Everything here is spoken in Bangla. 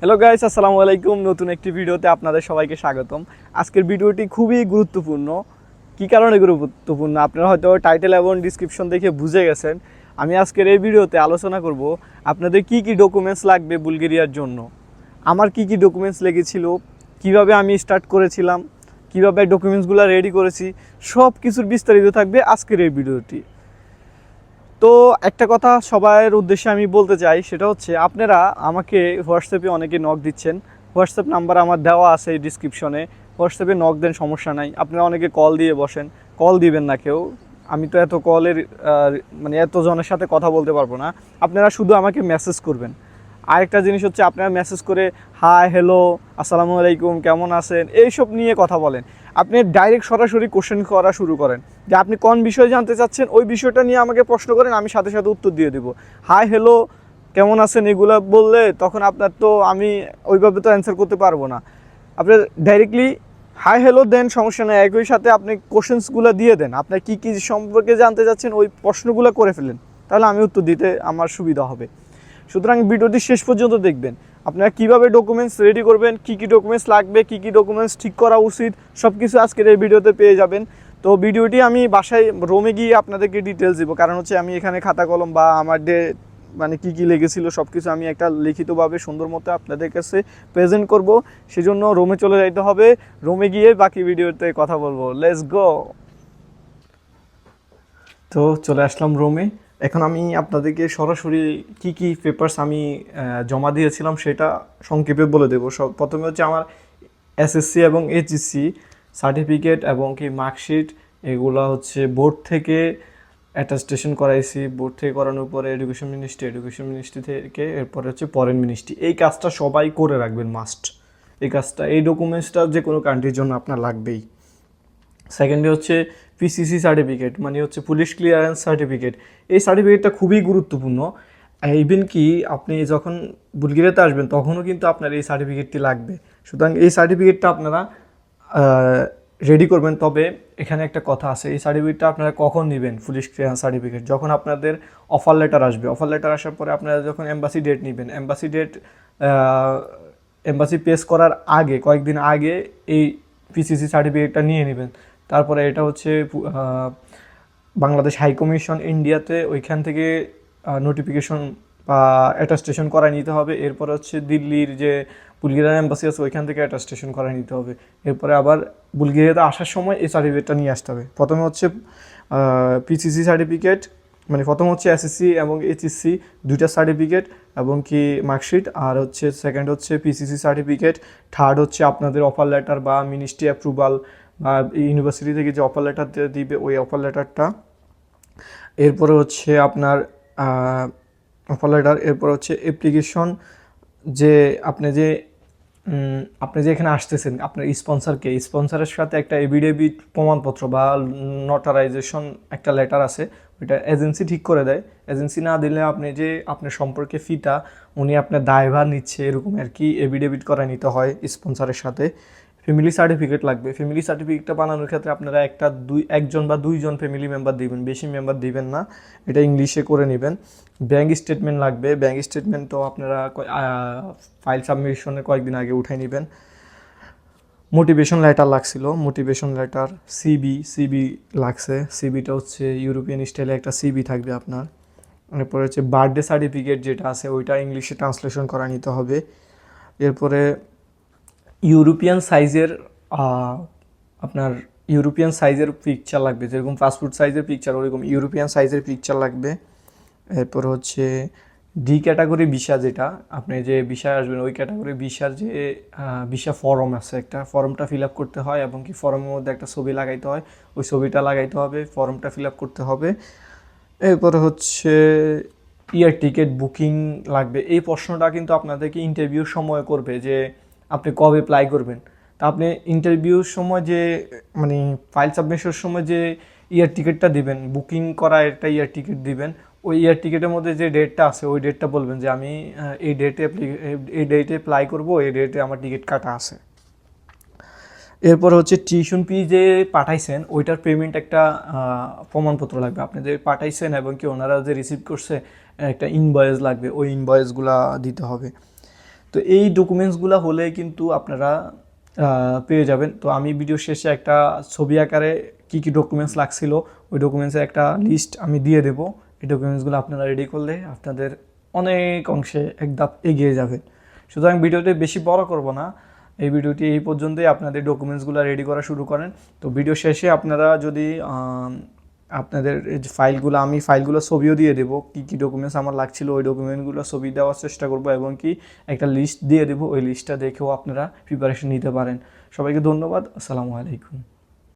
হ্যালো গাইস আসসালামু আলাইকুম। নতুন একটি ভিডিওতে আপনাদের সবাইকে স্বাগতম। আজকের ভিডিওটি খুবই গুরুত্বপূর্ণ। কি কারণে গুরুত্বপূর্ণ? আপনারা হয়তো টাইটেল এবং ডিসক্রিপশন দেখে বুঝে গেছেন। আমি আজকের এই ভিডিওতে আলোচনা করব আপনাদের কি কি ডকুমেন্টস লাগবে বুলগেরিয়ার জন্য? আমার কি কি ডকুমেন্টস লেগেছিল? কীভাবে আমি স্টার্ট করেছিলাম? কীভাবে ডকুমেন্টসগুলো রেডি করেছি? সব কিছুর বিস্তারিত থাকবে আজকের এই ভিডিওটি। তো একটা কথা সবার উদ্দেশ্যে আমি বলতে চাই, সেটা হচ্ছে আপনারা আমাকে হোয়াটসঅ্যাপে অনেকে নক দিচ্ছেন। হোয়াটসঅ্যাপ নাম্বার আমার দেওয়া আছে এই ডিসক্রিপশনে হোয়াটসঅ্যাপে নক দেন, সমস্যা নাই। আপনারা অনেকে কল দিয়ে বসেন। কল দিবেন না কেউ। আমি তো এত কলের মানে এতজনের সাথে কথা বলতে পারব না। আপনারা শুধু আমাকে মেসেজ করবেন। আরেকটা জিনিস হচ্ছে আপনারা মেসেজ করে হাই হ্যালো আসসালামু আলাইকুম, কেমন আছেন? এইসব নিয়ে কথা বলেন। আপনি ডাইরেক্ট সরাসরি কোশ্চেন করা শুরু করেন। যে আপনি কোন বিষয় জানতে চাচ্ছেন, ওই বিষয়টা নিয়ে আমাকে প্রশ্ন করেন, আমি সাথে সাথে উত্তর দিয়ে দেবো। হাই হ্যালো কেমন আছেন? এগুলো বললে তখন আপনার তো আমি ওইভাবে তো অ্যান্সার করতে পারব না। আপনার ডাইরেক্টলি হাই হ্যালো দেন, সমস্যা নেই। একই সাথে আপনি কোশ্চেন্সগুলো দিয়ে দেন। আপনার কী কী সম্পর্কে জানতে চাচ্ছেন, ওই প্রশ্নগুলো করে ফেলেন। তাহলে আমি উত্তর দিতে আমার সুবিধা হবে। সুতরাং ভিডিওটি শেষ পর্যন্ত দেখবেন। আপনারা কীভাবে ডকুমেন্টস রেডি করবেন, কি কি ডকুমেন্টস লাগবে, কি কি ডকুমেন্টস ঠিক করা উচিত সব কিছু আজকের এই ভিডিওতে পেয়ে যাবেন। তো ভিডিওটি আমি বাসায় রোমে গিয়ে আপনাদেরকে ডিটেলস দিব, কারণ হচ্ছে আমি এখানে খাতা কলম বা আমার ডে মানে কি কি লেগেছিল সব কিছু আমি একটা লিখিতভাবে সুন্দর মতো আপনাদের কাছে প্রেজেন্ট করব। সেজন্য রোমে চলে যাইতে হবে। রোমে গিয়ে বাকি ভিডিওতে কথা বলব। লেটস গো তো চলে আসলাম রোমে। এখন আমি আপনাদেরকে সরাসরি কি কি পেপারস আমি জমা দিয়েছিলাম সেটা সংক্ষেপে বলে দেবো। সব প্রথমে হচ্ছে আমার এসএসসি এবং এইচএসসি সার্টিফিকেট এবং কি মার্কশিট এগুলো হচ্ছে বোর্ড থেকে অ্যাটাস্টেশন করাইছি। বোর্ড থেকে করানোর পরে এডুকেশন মিনিস্ট্রি এডুকেশন মিনিস্ট্রি থেকে এরপরে হচ্ছে ফরেন মিনিস্ট্রি এই কাজটা সবাই করে রাখবেন মাস্ট এই কাজটা, এই ডকুমেন্টসটা যে কোনো কান্ট্রির জন্য আপনার লাগবেই। সেকেন্ডে হচ্ছে পিসিসি সার্টিফিকেট মানে হচ্ছে পুলিশ ক্লিয়ারেন্স সার্টিফিকেট এই সার্টিফিকেটটা খুবই গুরুত্বপূর্ণ। ইভেন কি আপনি যখন বুলগেরিয়াতে আসবেন, তখনও কিন্তু আপনার এই সার্টিফিকেটটি লাগবে। সুতরাং এই সার্টিফিকেটটা আপনারা রেডি করবেন। তবে এখানে একটা কথা আছে, এই সার্টিফিকেটটা আপনারা কখন নেবেন পুলিশ ক্লিয়ারেন্স সার্টিফিকেট যখন আপনাদের অফার লেটার আসবে। অফার লেটার আসার পরে আপনারা যখন এম্বাসি ডেট নেবেন এম্বাসি ডেট এম্বাসি পেস করার আগে, কয়েকদিন আগে এই পিসিসি সার্টিফিকেটটা নিয়ে নেবেন। তারপরে এটা হচ্ছে বাংলাদেশ হাই কমিশন ইন্ডিয়াতে ওইখান থেকে নোটিফিকেশন বা অ্যাটাস্টেশন করায় নিতে হবে। এরপর হচ্ছে দিল্লির যে বুলগেরিয়ান অ্যাম্বাসি আছে, ওইখান থেকে অ্যাটাস্টেশন করায় নিতে হবে। এরপরে আবার বুলগেরিয়াতে আসার সময় এই সার্টিফিকেটটা নিয়ে আসতে হবে। প্রথমে হচ্ছে পিসিসি সার্টিফিকেট মানে প্রথম হচ্ছে এসএসসি এবং এইচএসসি দুইটা সার্টিফিকেট এবং কি মার্কশিট আর হচ্ছে সেকেন্ড হচ্ছে পিসিসি সার্টিফিকেট থার্ড হচ্ছে আপনাদের অফার লেটার বা মিনিস্ট্রি অ্যাপ্রুভাল ইউনিভার্সিটি থেকে যে অফার লেটার দিবে, ওই অফার লেটারটা এরপরে হচ্ছে আপনার অফার লেটার এরপর হচ্ছে অ্যাপ্লিকেশন যে আপনি যে আপনি যে এখানে আসতেছেন, আপনার স্পন্সরকে স্পন্সরের সাথে একটা এভিডেভিট প্রমাণপত্র বা নটারাইজেশন একটা লেটার আছে, ওইটা এজেন্সি ঠিক করে দেয়। এজেন্সি না দিলে আপনি যে আপনার সম্পর্কে ফিটা উনি আপনার দায়ভার নিচ্ছে, এরকম আর কি এভিডেভিট করা নিতে হয় স্পন্সরের সাথে। ফ্যামিলি সার্টিফিকেট লাগবে। ফ্যামিলি সার্টিফিকেটটা বানানোর ক্ষেত্রে আপনারা একটা দুই, একজন বা দুইজন ফ্যামিলি মেম্বার দিবেন, বেশি মেম্বার দিবেন না। এটা ইংলিশে করে নেবেন। ব্যাঙ্ক স্টেটমেন্ট লাগবে। ব্যাঙ্ক স্টেটমেন্ট তো আপনারা ফাইল সাবমিশনের কয়েকদিন আগে উঠাই নেবেন। মোটিভেশন লেটার লাগছিল। মোটিভেশন লেটার সিবি সিবি লাগছে। সিবিটা হচ্ছে ইউরোপিয়ান স্টাইলে একটা সিবি থাকবে আপনার। এরপরে হচ্ছে বার্থডে সার্টিফিকেট যেটা আছে, ওইটা ইংলিশে ট্রান্সলেশন করা নিতে হবে। এরপরে ইউরোপিয়ান সাইজের আপনার ইউরোপিয়ান সাইজের পিকচার লাগবে। যেরকম পাসপোর্ট সাইজের পিকচার ওরকম ইউরোপিয়ান সাইজের পিকচার লাগবে। এরপর হচ্ছে ডি ক্যাটাগরি ভিসা যেটা, আপনি যে ভিসায় আসবেন, ওই ক্যাটাগরি ভিসার যে ভিসা ফর্ম আছে একটা। ফর্মটা ফিল আপ করতে হয় এবং কি ফর্মের মধ্যে একটা ছবি লাগাইতে হয়। ওই ছবিটা লাগাইতে হবে ফর্মটা ফিল আপ করতে হবে। এরপরে হচ্ছে ইয়ার টিকিট বুকিং লাগবে। এই প্রশ্নটা কিন্তু আপনাদেরকে ইন্টারভিউর সময় করবে যে আপনি কবে অ্যাপ্লাই করবেন? তা আপনি ইন্টারভিউর সময় যে মানে ফাইল সাবমিশনের সময় যে ইয়ার টিকিটটা দিবেন বুকিং করা একটা ইয়ার টিকিট দিবেন, ওই ইয়ার টিকিটের মধ্যে যে ডেটটা আছে, ওই ডেটটা বলবেন যে আমি এই ডেটে এই ডেটে অ্যাপ্লাই করব, এই ডেটে আমার টিকিট কাটা আছে। এরপর হচ্ছে টিউশন ফি যে পাঠাইছেন, ওইটার পেমেন্ট একটা প্রমাণপত্র লাগবে। আপনি যে পাঠাইছেন এবং কি ওনারা যে রিসিভ করছে, একটা ইনভয়েস লাগবে, ওই ইনভয়েসগুলা দিতে হবে। তো এই ডকুমেন্টসগুলো হলে কিন্তু আপনারা পেয়ে যাবেন। তো আমি ভিডিও শেষে একটা ছবি আকারে কী কী ডকুমেন্টস লাগছিল, ওই ডকুমেন্টসের একটা লিস্ট আমি দিয়ে দেবো। এই ডকুমেন্টসগুলো আপনারা রেডি করলে আপনাদের অনেক অংশে এক ধাপ এগিয়ে যাবেন সুতরাং ভিডিওটি বেশি বড় করব না। এই ভিডিওটি এই পর্যন্তই। আপনাদের ডকুমেন্টসগুলো রেডি করা শুরু করেন। তো ভিডিও শেষে আপনারা যদি আপনাদের ফাইলগুলো, আমি ফাইলগুলো ছবিও দিয়ে দেবো, কী কী ডকুমেন্টস আমার লাগছিল, ওই ডকুমেন্টগুলো ছবি দেওয়ার চেষ্টা করব এবং কি একটা লিস্ট দিয়ে দেবো, ওই লিস্টটা দেখেও আপনারা প্রিপারেশন নিতে পারেন। সবাইকে ধন্যবাদ, আসসালামু আলাইকুম।